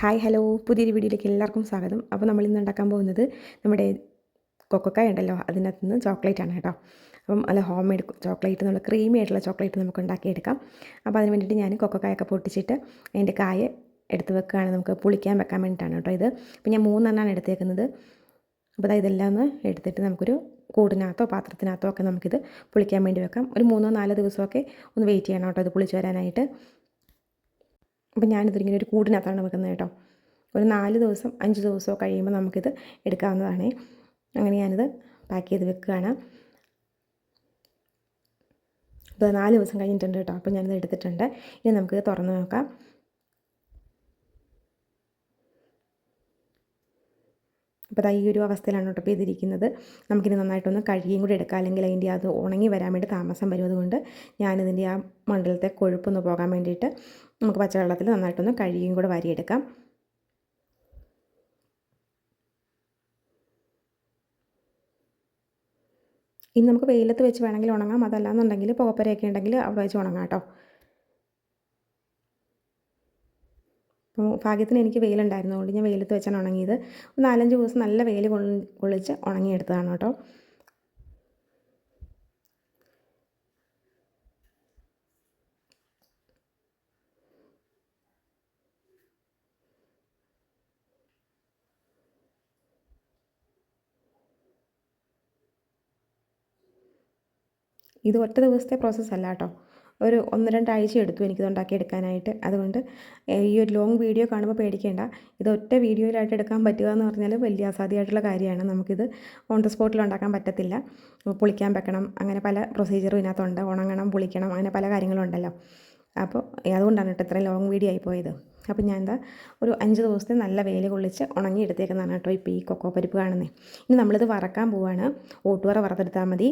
Hi hello. പുതിയൊരു വീഡിയോയിലേക്ക് എല്ലാവർക്കും സ്വാഗതം. അപ്പോൾ നമ്മൾ ഇന്ന് ഉണ്ടാക്കാൻ പോകുന്നത് നമ്മുടെ കൊക്കക്കായ ഉണ്ടല്ലോ അതിനകത്ത് നിന്ന് ചോക്ലേറ്റ് ആണ് കേട്ടോ. അപ്പം അല്ല ഹോം മെയ്ഡ് ചോക്ലേറ്റ് നമ്മൾ ക്രീമി ആയിട്ടുള്ള ചോക്ലേറ്റ് നമുക്ക് ഉണ്ടാക്കിയെടുക്കാം. അപ്പോൾ അതിന് വേണ്ടിയിട്ട് ഞാൻ കൊക്കക്കായൊക്കെ പൊട്ടിച്ചിട്ട് അതിന്റെ കായ എടുത്ത് വെക്കുകയാണ്. നമുക്ക് പുളിക്കാൻ വെക്കാൻ വേണ്ടിയിട്ടാണ് കേട്ടോ ഇത്. അപ്പോൾ ഞാൻ മൂന്നെണ്ണമാണ് എടുത്തേക്കുന്നത്. അപ്പോൾ അതായത് ഇതെല്ലാം ഒന്ന് എടുത്തിട്ട് നമുക്കൊരു കൂടിനകത്തോ പാത്രത്തിനകത്തോ ഒക്കെ നമുക്കിത് പുളിക്കാൻ വേണ്ടി വെക്കാം. ഒരു മൂന്നോ നാലോ ദിവസമൊക്കെ ഒന്ന് വെയിറ്റ് ചെയ്യണം കേട്ടോ ഇത് പുളിച്ച് വരാനായിട്ട്. അപ്പം ഞാനിതിങ്ങനെ ഒരു കൂടിനകത്താണ് വെക്കുന്നത് കേട്ടോ. ഒരു നാല് ദിവസം അഞ്ച് ദിവസമോ കഴിയുമ്പോൾ നമുക്കിത് എടുക്കാവുന്നതാണ്. അങ്ങനെ ഞാനിത് പാക്ക് ചെയ്ത് വെക്കുകയാണ്. അപ്പോൾ നാല് ദിവസം കഴിഞ്ഞിട്ടുണ്ട് കേട്ടോ. അപ്പോൾ ഞാനിത് എടുത്തിട്ടുണ്ട്. ഇനി നമുക്കിത് തുറന്ന് നോക്കാം. അപ്പോൾ ഈ ഒരു അവസ്ഥയിലാണ് കേട്ടോ ഇപ്പോൾ ഇതിരിക്കുന്നത്. നമുക്കിനി നന്നായിട്ടൊന്ന് കഴുകിയും കൂടി എടുക്കാം. അല്ലെങ്കിൽ അതിന്റെ അത് ഉണങ്ങി വരാൻ വേണ്ടി താമസം വരും. അതുകൊണ്ട് ഞാനിതിന്റെ ആ മണ്ഡലത്തെ കൊഴുപ്പൊന്ന് പോകാൻ വേണ്ടിയിട്ട് നമുക്ക് പച്ചവെള്ളത്തിൽ നന്നായിട്ടൊന്ന് കഴുകിയും കൂടെ വാരിയെടുക്കാം. ഇനി നമുക്ക് വെയിലത്ത് വെച്ച് വേണമെങ്കിൽ ഉണങ്ങാം. അതല്ലാന്നുണ്ടെങ്കിൽ പുകപ്പരയൊക്കെ ഉണ്ടെങ്കിൽ അവിടെ വെച്ച് ഉണങ്ങാം കേട്ടോ. ഭാഗ്യത്തിന് എനിക്ക് വെയിലുണ്ടായിരുന്നു അതുകൊണ്ട് ഞാൻ വെയിലത്ത് വെച്ചാണ് ഉണങ്ങിയത്. നാലഞ്ച് ദിവസം നല്ല വെയിൽ കൊള്ളിച്ച് ഉണങ്ങിയെടുത്തതാണ് കേട്ടോ. ഇത് ഒറ്റ ദിവസത്തെ പ്രോസസ്സല്ല കേട്ടോ. ഒരു ഒന്ന് രണ്ടാഴ്ച എടുത്തു എനിക്കിത് ഉണ്ടാക്കിയെടുക്കാനായിട്ട് അതുകൊണ്ട് ഈ ഒരു ലോങ് വീഡിയോ കാണുമ്പോൾ പേടിക്കേണ്ട. ഇത് ഒറ്റ വീഡിയോയിലായിട്ട് എടുക്കാൻ പറ്റുക എന്ന് പറഞ്ഞാൽ വലിയ അസാധ്യമായിട്ടുള്ള കാര്യമാണ്. നമുക്കിത് ഓൺ ദ സ്പോട്ടിൽ ഉണ്ടാക്കാൻ പറ്റത്തില്ല. പുളിക്കാൻ വെക്കണം അങ്ങനെ പല പ്രൊസീജിയറും ഇതിനകത്തുണ്ട്. ഉണങ്ങണം പുളിക്കണം അങ്ങനെ പല കാര്യങ്ങളും ഉണ്ടല്ലോ. അപ്പോൾ അതുകൊണ്ടാണ് കേട്ടോ ഇത്രയും ലോങ് വീഡിയോ ആയി പോയത്. അപ്പോൾ ഞാൻ എന്താ ഒരു അഞ്ച് ദിവസത്തെ നല്ല വെയിൽ കൊള്ളിച്ച് ഉണങ്ങി എടുത്തേക്കുന്നതാണ് കേട്ടോ ഇപ്പോൾ ഈ കൊക്കോ പരിപ്പ് കാണുന്നത് ഇനി നമ്മളിത് വറക്കാൻ പോവാണ്. ഓട്ടുവറ വറുത്തെടുത്താൽ മതി.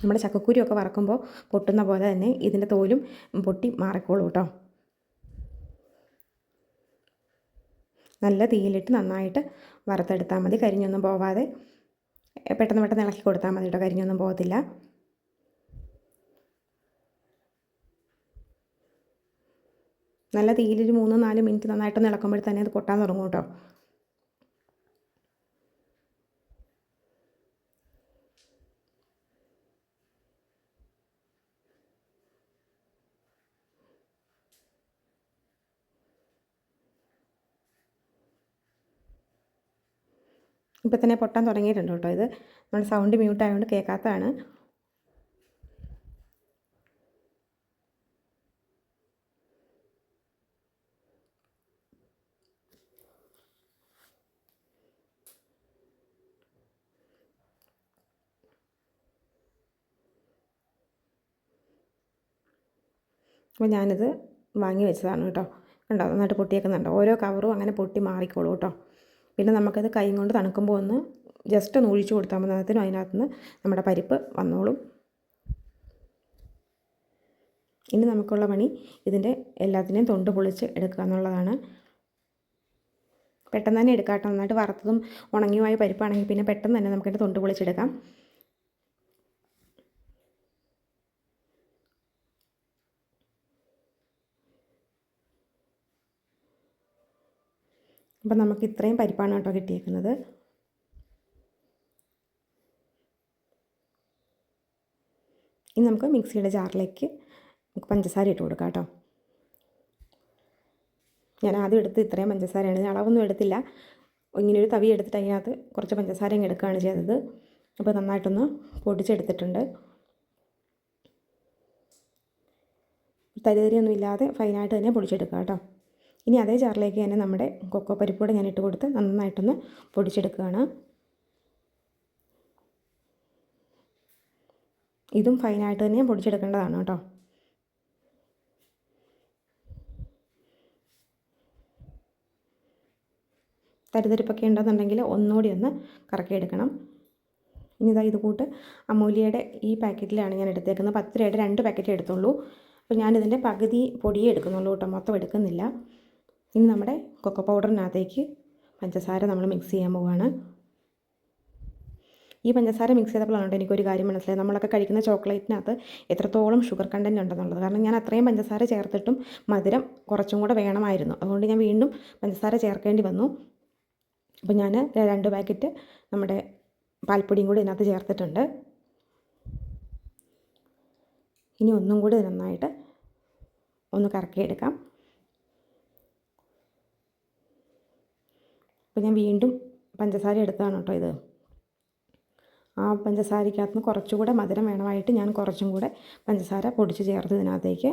നമ്മുടെ ചക്കക്കുരുവൊക്കെ വറക്കുമ്പോൾ പൊട്ടുന്ന പോലെ തന്നെ ഇതിന്റെ തോലും പൊട്ടി മാറിക്കോളൂ കേട്ടോ. നല്ല തീയിലിട്ട് നന്നായിട്ട് വറുത്തെടുത്താൽ മതി. കരിഞ്ഞൊന്നും പോവാതെ. പെട്ടെന്ന് പെട്ടെന്ന് ഇളക്കി കൊടുത്താൽ മതി കേട്ടോ. കരിഞ്ഞൊന്നും പോകത്തില്ല. നല്ല തീയിലൊരു മൂന്ന് നാല് മിനിറ്റ് നന്നായിട്ടൊന്ന് ഇളക്കുമ്പോൾ തന്നെ അത് പൊട്ടാൻ തുടങ്ങും കേട്ടോ. ഇപ്പം തന്നെ പൊട്ടാൻ തുടങ്ങിയിട്ടുണ്ട് കേട്ടോ ഇത്. നമ്മുടെ സൗണ്ട് മ്യൂട്ട് ആയതുകൊണ്ട് കേൾക്കാത്തതാണ് അപ്പോൾ ഞാനിത് വാങ്ങി വെച്ചതാണ് കേട്ടോ. കണ്ടോ? നന്നായിട്ട് പൊട്ടിയേക്കുന്നുണ്ടോ. ഓരോ കവറും അങ്ങനെ പൊട്ടി മാറിക്കോളൂ കേട്ടോ. പിന്നെ നമുക്കത് കൈ കൊണ്ട് തണുക്കുമ്പോൾ ഒന്ന് ജസ്റ്റ് ഒന്ന് ഒഴിച്ചു കൊടുത്താൽ മതി. അതിനും അതിനകത്ത് നിന്ന് നമ്മുടെ പരിപ്പ് വന്നോളും. ഇനി നമുക്കുള്ള പണി ഇതിന്റെ എല്ലാത്തിനെയും തൊണ്ട് പൊളിച്ച് എടുക്കുക എന്നുള്ളതാണ്. പെട്ടെന്ന് തന്നെ എടുക്കാം കേട്ടോ. നന്നായിട്ട് വറുത്തതും ഉണങ്ങിയുമായ പരിപ്പാണെങ്കിൽ പിന്നെ പെട്ടെന്ന് തന്നെ നമുക്കതിന്റെ തൊണ്ട് പൊളിച്ചെടുക്കാം. അപ്പം നമുക്ക് ഇത്രയും പരിപ്പാണ് കേട്ടോ കിട്ടിയേക്കുന്നത്. ഇനി നമുക്ക് മിക്സിയുടെ ജാറിലേക്ക് നമുക്ക് പഞ്ചസാര ഇട്ട് കൊടുക്കാം കേട്ടോ. ഞാൻ ആദ്യം എടുത്ത് ഇത്രയും പഞ്ചസാരയാണ്. ഞാൻ അളവൊന്നും എടുത്തില്ല. ഇങ്ങനെ ഒരു തവി എടുത്തിട്ട് അതിനകത്ത് കുറച്ച് പഞ്ചസാര അങ്ങ് എടുക്കുകയാണ് ചെയ്തത്. അപ്പോൾ നന്നായിട്ടൊന്ന് പൊടിച്ചെടുത്തിട്ടുണ്ട്. തരിതരിയൊന്നും ഇല്ലാതെ ഫൈനായിട്ട് തന്നെ പൊടിച്ചെടുക്കുക കേട്ടോ. ഇനി അതേ ജാറിലേക്ക് തന്നെ നമ്മുടെ കൊക്കോ പരിപ്പൂടെ ഞാൻ ഇട്ട് കൊടുത്ത് നന്നായിട്ടൊന്ന് പൊടിച്ചെടുക്കുകയാണ്. ഇതും ഫൈനായിട്ട് തന്നെ പൊടിച്ചെടുക്കേണ്ടതാണ് കേട്ടോ. തരിതരിപ്പൊക്കെ ഉണ്ടെന്നുണ്ടെങ്കിൽ ഒന്നുകൂടി ഒന്ന് കറക്കിയെടുക്കണം. ഇനി ഇതാ ഇത് കൂട്ട് അമൂലിയയുടെ ഈ പാക്കറ്റിലാണ് ഞാൻ എടുത്തേക്കുന്നത്. പത്ത് രൂപയുടെ രണ്ട് പാക്കറ്റ് എടുത്തുള്ളൂ. അപ്പോൾ ഞാനിതിന്റെ പകുതി പൊടിയേ എടുക്കുന്നുള്ളൂ കേട്ടോ. മൊത്തം എടുക്കുന്നില്ല. ഇനി നമ്മുടെ കൊക്കോ പൗഡറിനകത്തേക്ക് പഞ്ചസാര നമ്മൾ മിക്സ് ചെയ്യാൻ പോവുകയാണ് ഈ പഞ്ചസാര മിക്സ് ചെയ്തപ്പോഴാണ് എനിക്കൊരു കാര്യം മനസ്സിലായത്. നമ്മളൊക്കെ കഴിക്കുന്ന ചോക്ലേറ്റിനകത്ത് എത്രത്തോളം ഷുഗർ കണ്ടന്റ് ഉണ്ടെന്നുള്ളത്. കാരണം ഞാൻ അത്രയും പഞ്ചസാര ചേർത്തിട്ടും മധുരം കുറച്ചും കൂടെ വേണമായിരുന്നു. അതുകൊണ്ട് ഞാൻ വീണ്ടും പഞ്ചസാര ചേർക്കേണ്ടി വന്നു. അപ്പോൾ ഞാൻ രണ്ട് പാക്കറ്റ് നമ്മുടെ പാൽപ്പൊടിയും കൂടി ഇതിനകത്ത് ചേർത്തിട്ടുണ്ട്. ഇനി ഒന്നും കൂടി നന്നായിട്ട് ഒന്ന് കറക്കിയെടുക്കാം. അപ്പോൾ ഞാൻ വീണ്ടും പഞ്ചസാര എടുത്തതാണ് കേട്ടോ ഇത്. ആ പഞ്ചസാരയ്ക്കകത്ത് നിന്ന് കുറച്ചുകൂടെ മധുരം വേണമായിട്ട് ഞാൻ കുറച്ചും കൂടെ പഞ്ചസാര പൊടിച്ച് ചേർത്ത് ഇതിനകത്തേക്ക്.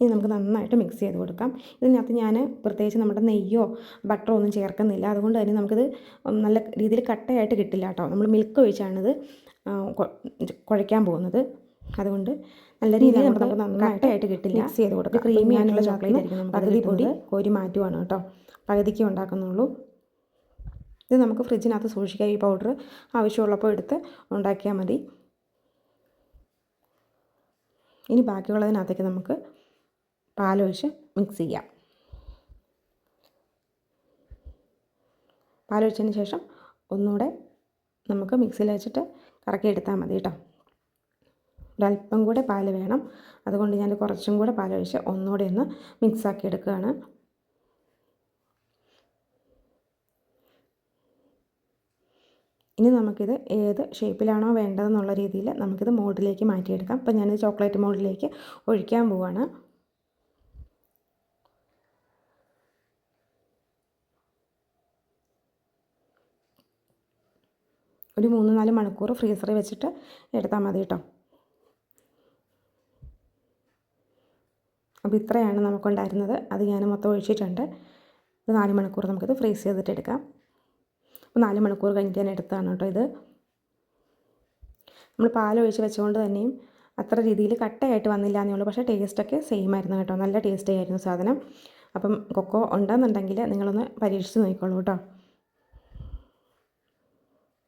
ഇനി നമുക്ക് നന്നായിട്ട് മിക്സ് ചെയ്ത് കൊടുക്കാം. ഇതിനകത്ത് ഞാൻ പ്രത്യേകിച്ച് നമ്മുടെ നെയ്യോ ബട്ടറോ ഒന്നും ചേർക്കുന്നില്ല. അതുകൊണ്ട് തന്നെ നമുക്കിത് നല്ല രീതിയിൽ കട്ടയായിട്ട് കിട്ടില്ല കേട്ടോ. നമ്മൾ മിൽക്ക് ഒഴിച്ചാണിത് കുഴയ്ക്കാൻ പോകുന്നത്. അതുകൊണ്ട് നല്ല രീതിയിൽ നമുക്ക് നന്നായിട്ടായിട്ട് കിട്ടില്ല. മിക്സ് ചെയ്ത് കൊടുക്കുക ക്രീമി ആയിട്ടുള്ള ചോക്ലേറ്റ് ആയിരിക്കും പകുതി പൊടി കോരി മാറ്റുവാണ് കേട്ടോ. പകുതിക്ക് ഉണ്ടാക്കുന്നുള്ളൂ. ഇത് നമുക്ക് ഫ്രിഡ്ജിനകത്ത് സൂക്ഷിക്കാം. ഈ പൗഡർ ആവശ്യമുള്ളപ്പോൾ എടുത്ത് ഉണ്ടാക്കിയാൽ മതി. ഇനി ബാക്കിയുള്ളതിനകത്തേക്ക് നമുക്ക് പാലൊഴിച്ച് മിക്സ് ചെയ്യാം. പാലൊഴിച്ചതിന് ശേഷം ഒന്നുകൂടെ നമുക്ക് മിക്സിയിൽ വെച്ചിട്ട് കറക്കി എടുത്താൽ മതി കേട്ടോ. ഒരല്പം കൂടെ പാൽ വേണം. അതുകൊണ്ട് ഞാൻ കുറച്ചും കൂടെ പാലൊഴിച്ച് ഒന്നുകൂടെ ഒന്ന് മിക്സാക്കി എടുക്കുകയാണ്. ഇനി നമുക്കിത് ഏത് ഷേപ്പിലാണോ വേണ്ടതെന്നുള്ള രീതിയിൽ നമുക്കിത് മോഡിലേക്ക് മാറ്റിയെടുക്കാം. അപ്പോൾ ഞാൻ ചോക്ലേറ്റ് മോഡിലേക്ക് ഒഴിക്കാൻ പോവാണ്. ഒരു മൂന്ന് നാല് മണിക്കൂർ ഫ്രീസറിൽ വെച്ചിട്ട് എടുത്താൽ മതി കേട്ടോ. അപ്പോൾ ഇത്രയാണ് നമുക്കുണ്ടായിരുന്നത്. അത് ഞാൻ മൊത്തം ഒഴിച്ചിട്ടുണ്ട്. ഇത് നാല് മണിക്കൂർ നമുക്കിത് ഫ്രീസ് ചെയ്തിട്ട് എടുക്കാം. അപ്പോൾ നാല് മണിക്കൂർ കഴിഞ്ഞിട്ട് ഞാൻ എടുത്താണ് കേട്ടോ ഇത്. നമ്മൾ പാലൊഴിച്ച് വെച്ചുകൊണ്ട് തന്നെയും അത്ര രീതിയിൽ കട്ടയായിട്ട് വന്നില്ല എന്നേ ഉള്ളൂ. പക്ഷേ ടേസ്റ്റൊക്കെ സെയിം ആയിരുന്നു കേട്ടോ. നല്ല ടേസ്റ്റി ആയിരുന്നു സാധനം. അപ്പം കൊക്കോ ഉണ്ടെന്നുണ്ടെങ്കിൽ നിങ്ങളൊന്ന് പരീക്ഷിച്ച് നോക്കിക്കോളൂ കേട്ടോ.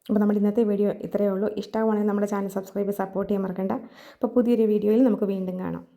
അപ്പോൾ നമ്മൾ ഇന്നത്തെ വീഡിയോ ഇത്രയേ ഉള്ളൂ. ഇഷ്ടമാണെങ്കിൽ നമ്മുടെ ചാനൽ സബ്സ്ക്രൈബ് സപ്പോർട്ട് ചെയ്യാൻ മറക്കണ്ട. അപ്പോൾ പുതിയൊരു വീഡിയോയിൽ നമുക്ക് വീണ്ടും കാണാം.